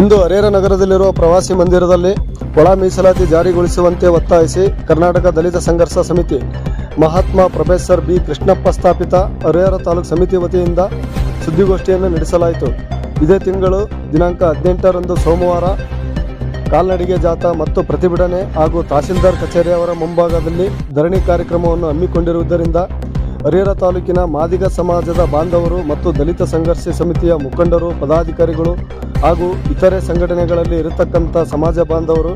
ಇಂದು ಹರೇರ ನಗರದಲ್ಲಿರುವ ಪ್ರವಾಸಿ ಮಂದಿರದಲ್ಲಿ ಒಳ ಮೀಸಲಾತಿ ಜಾರಿಗೊಳಿಸುವಂತೆ ಒತ್ತಾಯಿಸಿ ಕರ್ನಾಟಕ ದಲಿತ ಸಂಘರ್ಷ ಸಮಿತಿ ಮಹಾತ್ಮ ಪ್ರೊಫೆಸರ್ ಬಿ ಕೃಷ್ಣಪ್ಪ ಸ್ಥಾಪಿತ ಹರಿಹರ ತಾಲೂಕು ಸಮಿತಿ ವತಿಯಿಂದ ಸುದ್ದಿಗೋಷ್ಠಿಯನ್ನು ನಡೆಸಲಾಯಿತು. ಇದೇ ತಿಂಗಳು ದಿನಾಂಕ ಹದಿನೆಂಟರಂದು ಸೋಮವಾರ ಕಾಲ್ನಡಿಗೆ ಜಾಥಾ ಮತ್ತು ಪ್ರತಿಭಟನೆ ಹಾಗೂ ತಹಸೀಲ್ದಾರ್ ಕಚೇರಿಯವರ ಮುಂಭಾಗದಲ್ಲಿ ಧರಣಿ ಕಾರ್ಯಕ್ರಮವನ್ನು ಹಮ್ಮಿಕೊಂಡಿರುವುದರಿಂದ ಹರಿಹರ ತಾಲೂಕಿನ ಮಾದಿಗ ಸಮಾಜದ ಬಾಂಧವರು ಮತ್ತು ದಲಿತ ಸಂಘರ್ಷ ಸಮಿತಿಯ ಮುಖಂಡರು, ಪದಾಧಿಕಾರಿಗಳು ಹಾಗೂ ಇತರೆ ಸಂಘಟನೆಗಳಲ್ಲಿ ಇರತಕ್ಕಂಥ ಸಮಾಜ ಬಾಂಧವರು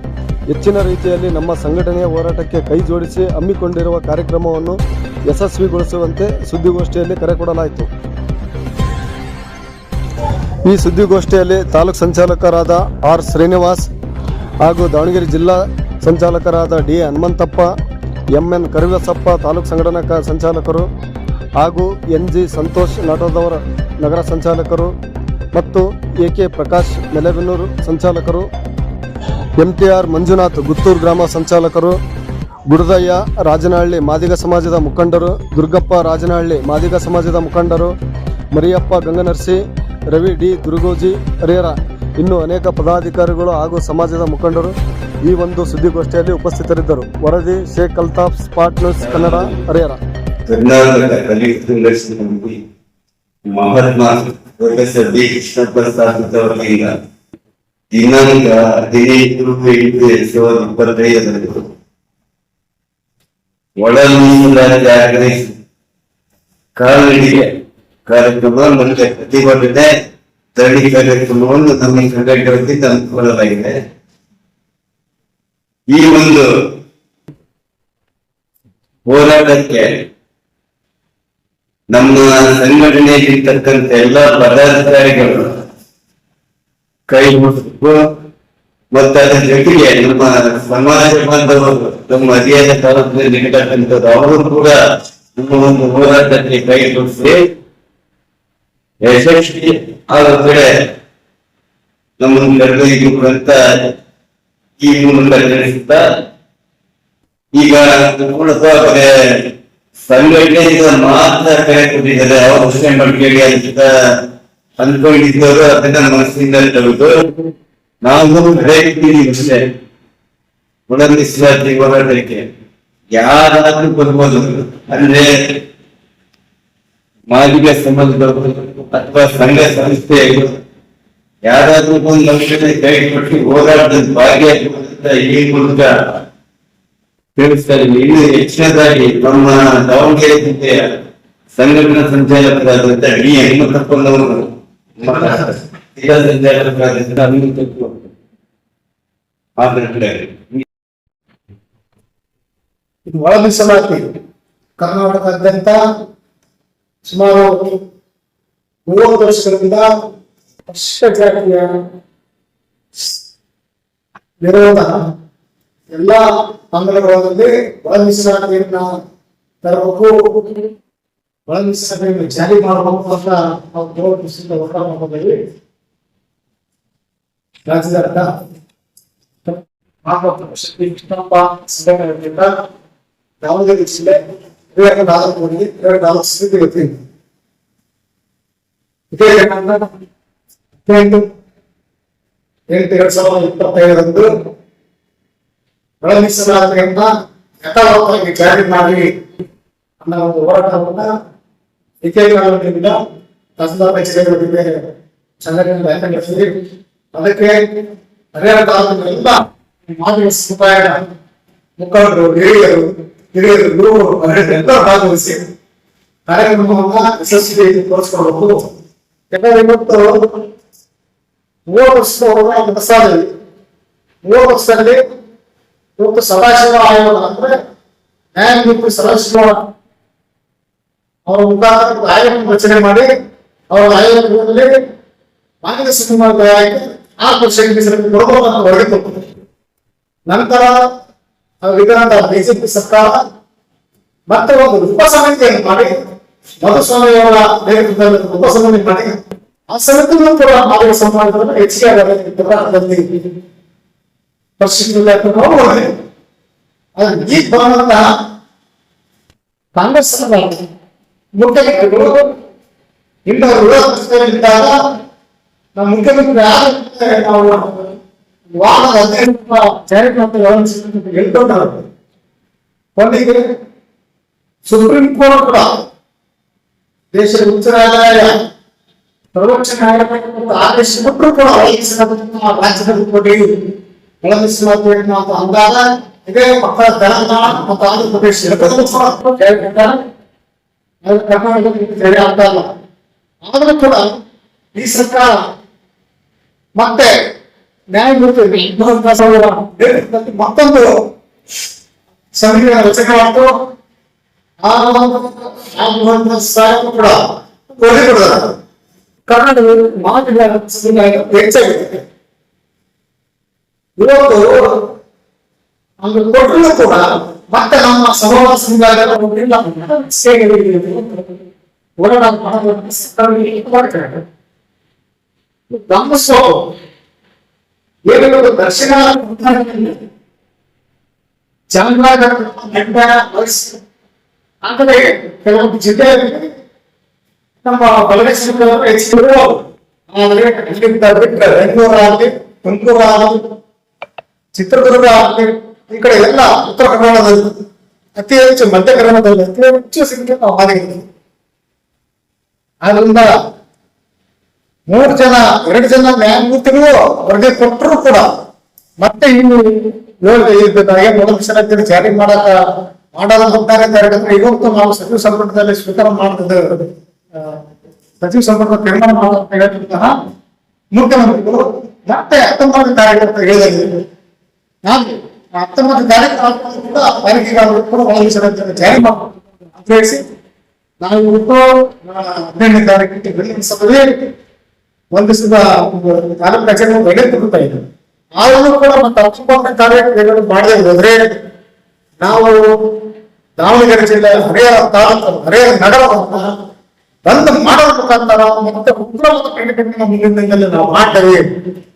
ಹೆಚ್ಚಿನ ರೀತಿಯಲ್ಲಿ ನಮ್ಮ ಸಂಘಟನೆಯ ಹೋರಾಟಕ್ಕೆ ಕೈ ಜೋಡಿಸಿ ಹಮ್ಮಿಕೊಂಡಿರುವ ಕಾರ್ಯಕ್ರಮವನ್ನು ಯಶಸ್ವಿಗೊಳಿಸುವಂತೆ ಸುದ್ದಿಗೋಷ್ಠಿಯಲ್ಲಿ ಕರೆ ಕೊಡಲಾಯಿತು. ಈ ಸುದ್ದಿಗೋಷ್ಠಿಯಲ್ಲಿ ತಾಲೂಕು ಸಂಚಾಲಕರಾದ ಆರ್ ಶ್ರೀನಿವಾಸ್ ಹಾಗೂ ದಾವಣಗೆರೆ ಜಿಲ್ಲಾ ಸಂಚಾಲಕರಾದ ಡಿ ಹನುಮಂತಪ್ಪ ಎನ್ ಕರಿವಸಪ್ಪ ತಾಲೂಕು ಸಂಘಟನಾ ಸಂಚಾಲಕರು ಹಾಗೂ ಎನ್ ಜಿ ಸಂತೋಷ್ ನಾಟೋದವರ ನಗರ ಸಂಚಾಲಕರು ಮತ್ತು A K Prakash Nelebennur ಸಂಚಾಲಕರು M T R Manjunath Guttur ಗ್ರಾಮ ಸಂಚಾಲಕರು, ಗುಡದಯ್ಯ ರಾಜನಹಳ್ಳಿ ಮಾದಿಗ ಸಮಾಜದ ಮುಖಂಡರು, ದುರ್ಗಪ್ಪ ರಾಜನಹಳ್ಳಿ ಮಾದಿಗ ಸಮಾಜದ ಮುಖಂಡರು, ಮರಿಯಪ್ಪ ಗಂಗನರ್ಸಿ, ರವಿ ಡಿ ದುರ್ಗೋಜಿ ಹರಿಹರ ಇನ್ನು ಅನೇಕ ಪದಾಧಿಕಾರಿಗಳು ಹಾಗೂ ಸಮಾಜದ ಮುಖಂಡರು ಈ ಒಂದು ಸುದ್ದಿಗೋಷ್ಠಿಯಲ್ಲಿ ಉಪಸ್ಥಿತರಿದ್ದರು. ವರದಿ, Sheikh Altaf spot news, Kannada, Harihar. Mahatma professor B Krishnappa ಸ್ಥಾಪಿತವರಿಂದ ದಿನಾಂಕ ಹದಿನೈದು ಎಂಟು ಎರಡ್ ಸಾವಿರದ ಇಪ್ಪತ್ತೈದರಂದು ಒಳ ಮೀಸಲಾತಿ ಆಗ್ರಹಿಸಿ ಕಾಲ್ನಡಿಗೆ ಕಾರ್ಯಕ್ರಮ ಮತ್ತು ಪ್ರತಿಭಟನೆ ಕಾರ್ಯಕ್ರಮವನ್ನು ನಮ್ಮ ಸಂಘಟನೆ ತಂದುಕೊಳ್ಳಲಾಗಿದೆ ಈ ಒಂದು ಹೋರಾಟಕ್ಕೆ ನಮ್ಮ ಸಂಘಟನೆಯಲ್ಲಿರ್ತಕ್ಕಂಥ ಎಲ್ಲ ಪದಾಧಿಕಾರಿಗಳು ಕೈ ಮುಟ್ಟು ಮತ್ತು ಅದರ ಜೊತೆಗೆ ನಮ್ಮ ಸಮಾಜ ಬಾಂಧವರು, ನಮ್ಮ ಅಧಿಯಾದ ತಾಲೂಕಿನಲ್ಲಿ ಇರ್ತಕ್ಕಂಥದ್ದು ಅವರು ಕೂಡ ನಮ್ಮ ಒಂದು ಹೋರಾಟಕ್ಕೆ ಕೈ ಜೋಡಿಸಿ ಯಶಸ್ವಿ ಆದ ಕಡೆ ನಮ್ಮನ್ನು ಕರೆದೊಯ್ದು ಅಂತ ಈ ಮೂಲಕ ತಿಳಿಸುತ್ತಾ ಈಗ ಪುರಸಭೆ ಸಂಘಟನೆಯಿಂದ ಮಾತ್ರ ಕರೆ ಕೊಟ್ಟಿದ್ದಾರೆ. ಅವರು ಘೋಷಣೆ ಮಾಡ್ಕೊಳ್ಳಿ ಅಂತ ಅಂದ್ಕೊಂಡಿದ್ದವರು ಅದನ್ನ ಮನಸ್ಸಿಂದ ತೆಗೆದು ನಾವು ಹೇಳ್ತೀವಿ ಅಷ್ಟೇ ಒಳಮಿಸಲಾತಿ ಹೋರಾಟಕ್ಕೆ ಯಾರಾದ್ರೂ ಬರ್ಬೋದು. ಅಂದ್ರೆ ಮಾಲಿನ್ಯ ಸಂಬಂಧದವರು ಅಥವಾ ಸಂಘ ಸಂಸ್ಥೆ ಯಾರಾದ್ರೂ ಒಂದು ಲಕ್ಷದ ಕೈ ಕೊಟ್ಟು ಹೋರಾಟದಲ್ಲಿ ಭಾಗ್ಯ ಈ ಮೂಲಕ ತಿಳಿಸ್ತಾರೆ. ಇನ್ನು ಹೆಚ್ಚಿನದಾಗಿ ತಮ್ಮ ದಾವಣಗೆರೆ ಜಿಲ್ಲೆಯ ಸಂಘಟನಾ ಸಂಚಾಲಕರಾದಂತ ಡಿ. ನಮ್ಮ ಜಿಲ್ಲಾ ಇದು ಒಳ ಮೀಸಲಾತಿ ಸುಮಾರು ಮೂವತ್ತು ವರ್ಷಗಳಿಂದ ಪರಿಶಿಷ್ಟ ಜಾತಿಯ ವಿರೋಧ ಎಲ್ಲ ಆಂದೋಲನಗಳಲ್ಲಿ ಒಳ ಮೀಸಲಾತಿಯನ್ನ ತರಬೇಕು ಒಳ ಮೀಸಲಾತಿಯನ್ನು ಜಾರಿ ಮಾಡಬೇಕು ಅಂತ ನಾವು ಗೌರವಿಸಿದ ಹೋರಾಟ ಮಾಡಿದ್ದೀವಿ ರಾಜ್ಯದ ಮಹಾತ್ಮ ಕೃಷ್ಣಪ್ಪ ಸಂಘಟನೆಯಿಂದ ದಾವಣಗೆರೆ ಜಿಲ್ಲೆ ವಿವೇಕ ನಾಲ್ಕು ಎರಡು ನಾಲ್ಕು ಸ್ಥಿತಿ ಗೊತ್ತಿದೆ ಇದೇ ಹದಿನೆಂಟು ಎಂಟು ಎರಡ್ ಸಾವಿರದ ಇಪ್ಪತ್ತೈದರಂದು ಒಳ ಮೀಸಲಾತಿಯನ್ನ ಯಥಾವತ್ತಾಗಿ ಜಾರಿ ಮಾಡಿ ಅನ್ನೋ ಒಂದು ಹೋರಾಟವನ್ನ ಏಕೈಕದಿಂದ ತಹಸೀಲ್ದಾರ್ ಕಚೇರಿಗಳಿಗೆ ಸಂಘಟನೆ ನಡೆಸಿದ್ವಿ ಅದಕ್ಕೆ ಹರಿಯಾಣ ತಾಲೂಕಿನ ಎಲ್ಲ ಮಾನವ ಸಮುದಾಯದ ಮುಖಂಡರು ಹಿರಿಯರು ಹಿರಿಯರು ಎಲ್ಲ ಭಾಗವಹಿಸಿ. ಕಾರ್ಯಕ್ರಮವನ್ನ ಯಶಸ್ವಿ ತೋರಿಸ್ಕೊಳ್ಬಹುದು. ಯಾಕಂದ್ರೆ ಇವತ್ತು ಮೂವತ್ತು ವರ್ಷದ ಹೋರಾಟ ನಡೆಸಾದಲ್ಲಿ ಮೂವತ್ತು ವರ್ಷದಲ್ಲಿ ಇವತ್ತು ಸದಾಶಿವ ಆಯೋಗ ಅಂದ್ರೆ ನ್ಯಾಯಮೂರ್ತಿ ಸದಾಶಿವ ಅವರ ಮುಖಾಂತರ ಆಯೋಗ ರಚನೆ ಮಾಡಿ ಅವರ ಆಯೋಗದಲ್ಲಿ ಮಾನವ ಸಮುದಾಯಕ್ಕೆ ಆ ವರ್ಷಕ್ಕೆ ಹೊರಗೆ ಹೊರಡಿತು ನಂತರ ವಿಧಾನದ ಬಿಜೆಪಿ ಸರ್ಕಾರ ಮತ್ತೆ ಒಂದು ಉಪ ಸಮಿತಿಯನ್ನು ಮಾಡಿ ಮಧುಸ್ವಾಮಿಯವರ ನೇತೃತ್ವದಲ್ಲಿ ಉಪ ಸಮಿತಿ ಮಾಡಿ ಆ ಸಮಿತಿಯಲ್ಲೂ ಕೂಡ ಮಾನವ ಸಮಾಜವನ್ನು ಹೆಚ್ಚಿಗೆ ಆಗಬೇಕು ಹೋರಾಟದಲ್ಲಿ ಪರಿಶೀಲನೆ ನೋಡಬಹುದು ಅದು ಈಗ ಬಂದಂತಹ ಕಾಂಗ್ರೆಸ್ ಮುಖ್ಯಮಂತ್ರಿಗಳು ಇಂತಹ ವಿರೋಧ ಪಕ್ಷದಲ್ಲಿದ್ದಾಗ ನಮ್ಮ ಮುಖ್ಯಮಂತ್ರಿ ಯಾರು ಅಂತ ನಾವು ವಾರದ ಹದಿನೈದು ಚಾರಿಟಿ ಅಂತ ವ್ಯವಹರಿಸಿದಂತ ಹೇಳ್ಕೊಂಡಾರೆ ಕೊನೆಗೆ ಸುಪ್ರೀಂ ಕೋರ್ಟ್ ಕೂಡ ದೇಶದ ಉಚ್ಚ ನ್ಯಾಯಾಲಯ ಸರ್ವೋಚ್ಚ ನ್ಯಾಯಾಲಯ ಮತ್ತು ಆದೇಶ ಕೊಟ್ಟರು ಕೂಡ ಒಳಗಿಸಿದಂತಹ ರಾಜ್ಯದ ಕೊಡಿ ಒಳಗಿಸಲಾಗುವುದು ಅಂತ ಅಂದಾಗ ಇದೇ ಪಕ್ಕ ತೆಲಂಗಾಣ ಮತ್ತು ಆಂಧ್ರ ಪ್ರದೇಶ ಎರಡನ್ನೂ ಕೂಡ ಕೇಳ್ಕೊಂಡಾರೆ. ಅದು ಕರ್ನಾಟಕದಲ್ಲಿ ಸರಿ ಆಗ್ತಾ ಇಲ್ಲ ಆದರೂ ಕೂಡ ಈ ಸರ್ಕಾರ ಮತ್ತೆ ನ್ಯಾಯಮೂರ್ತಿ ವಿಶ್ವನಾಥ ಅವರ ನೇತೃತ್ವದಲ್ಲಿ ಮತ್ತೊಂದು ಸಂವಿಧಾನ ರಚನೆ ಮಾಡಿತು ಆ ಒಂದು ಸಾಹೇಬ್ ಕೂಡ ಕೊಡಿ ಕೊಡೋದು ಕರ್ನಾಟಕದಲ್ಲಿ ಮಾತಿನ ಸಂವಿಧಾನ ಹೆಚ್ಚಾಗಿದೆ ಇವತ್ತು ಅಲ್ಲಿ ಕೊಟ್ಟರು ಕೂಡ ಮತ್ತೆ ನಮ್ಮ ಸಹವಾಸ ಸಂವಿಧಾನ ಇಲ್ಲ ಓಡಾಡ ಮಾಡ್ತಾರೆ ಗಮನಿಸೋ ಏನಿರೋದು ದಕ್ಷಿಣ ಕನ್ನಡದಲ್ಲಿ ಚಾಮರಾಜನಗರ ಮಂಡ್ಯ ವಯಸ್ಸು ಅಂದರೆ ಕೆಲವೊಂದು ಜಿಲ್ಲೆಯಲ್ಲಿ ನಮ್ಮ ಬಲಗೇಶ್ವರ ಹೆಚ್ಚಿದ್ರು ಆದರೆ ಅಲ್ಲಿಂದ ಬಿಟ್ಟರೆ ಬೆಂಗಳೂರು ಆಗಲಿ ತುಮಕೂರು ಆಗಲಿ ಚಿತ್ರದುರ್ಗ ಆಗಲಿ ಈ ಕಡೆ ಎಲ್ಲ ಉತ್ತರ ಕನ್ನಡದಲ್ಲಿ ಅತಿ ಹೆಚ್ಚು ಮಧ್ಯ ಕನ್ನಡದಲ್ಲಿ ಅತಿ ಹೆಚ್ಚು ಸಂಖ್ಯೆ ನಾವು ಹಾದಿದ್ದೀವಿ ಆದ್ರಿಂದ ಮೂರು ಜನ, ಎರಡು ಜನ ನ್ಯಾಯಮೂರ್ತಿಗಳು ಅವ್ರಿಗೆ ಕೊಟ್ಟರು ಕೂಡ. ಮತ್ತೆ ಇನ್ನು ಇದ್ದಾಗೆ ಮೊದಲ ಷರತ್ತಿನ ಜಾರಿ ಮಾಡಕ ಮಾಡಲು ಅಂತ ಹೇಳಿದ್ರೆ ಇವತ್ತು ನಾವು ಸಚಿವ ಸಂಪುಟದಲ್ಲಿ ಸ್ವೀಕಾರ ಮಾಡಿದ ಸಚಿವ ಸಂಪುಟ ತೀರ್ಮಾನ ಮಾಡುವಂತ ಹೇಳಿದಂತಹ ಮುಖ್ಯಮಂತ್ರಿಗಳು ಮತ್ತೆ ಹತ್ತೊಂಬತ್ತು ಅಂತ ಹೇಳಿದ್ರು. ನಾನು ಹತ್ತೊಂಬತ್ತು ತಾರೀಕು ಕೂಡ ತಾರೀಕಿಗಾದರೂ ಕೂಡ ಒಳಗೆ ಷರತ್ತನ್ನು ಜಾರಿ ಮಾಡಿ ನಾವು ಇವತ್ತು ಹದಿನೆಂಟನೇ ತಾರೀಕಿಗೆ ಬೆಳಗಿನ ವಿಧಾನಸಭೆ ಒಂದಿಸದ ಕಾನೂನು ಕಚೇರಿ ಬೆಳೆ ಕೊಡ್ತಾ ಇದ್ದೀವಿ ಆದರೂ ಕೂಡ ಮತ್ತೆ ಹತ್ತೊಂಬತ್ತನೇ ತಾರೀಕು ಮಾಡದೆ ಹೋದ್ರೆ ನಾವು ದಾವಣಗೆರೆ ಜಿಲ್ಲೆ ಹರಿಹರ ತಾಲೂಕು ಹರಿಹರ ನಗರವನ್ನ ಬಂದ್ ಮಾಡೋದ್ರ ಮುಖಾಂತರ ಮತ್ತೆ ಉಗ್ರವಾದ ದಿನದಲ್ಲಿ ನಾವು ಮಾಡ್ತೇವೆ.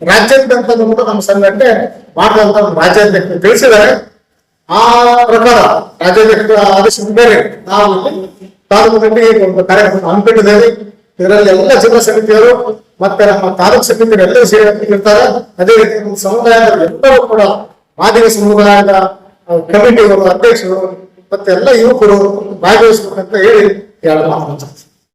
ರಾಜ್ಯಾದ್ಯಂತ ಕೂಡ ನಮ್ಮ ಸಂಘಟನೆ ಮಾಡಿದಂತ ರಾಜ್ಯಾಧ್ಯಕ್ಷ ತಿಳಿಸಿದ್ದಾರೆ. ಆ ಪ್ರಕಾರ ರಾಜ್ಯಾಧ್ಯಕ್ಷರ ಆದೇಶದ ಮೇಲೆ ನಾವು ತಾಲೂಕಿನಲ್ಲಿ ಒಂದು ಕಾರ್ಯಕ್ರಮ ಹಮ್ಮಿಕೊಂಡಿದ್ದೇವೆ. ಇದರಲ್ಲಿ ಎಲ್ಲ ಜಿಲ್ಲಾ ಸಮಿತಿಯವರು ಮತ್ತೆ ನಮ್ಮ ತಾಲೂಕ್ ಸಮಿತಿಯರು ಎಲ್ಲರೂ ಸೇರಿರ್ತಾರೆ ಅದೇ ರೀತಿ ನಮ್ಮ ಸಮುದಾಯದ ಎಲ್ಲರೂ ಕೂಡ ಮಾದಿಗ ಸಮುದಾಯದ ಕಮಿಟಿಯವರು ಅಧ್ಯಕ್ಷರು ಮತ್ತೆ ಎಲ್ಲ ಯುವಕರು ಭಾಗವಹಿಸಬೇಕಂತ ಹೇಳಿ ಹೇಳಲಾಗ್ತದೆ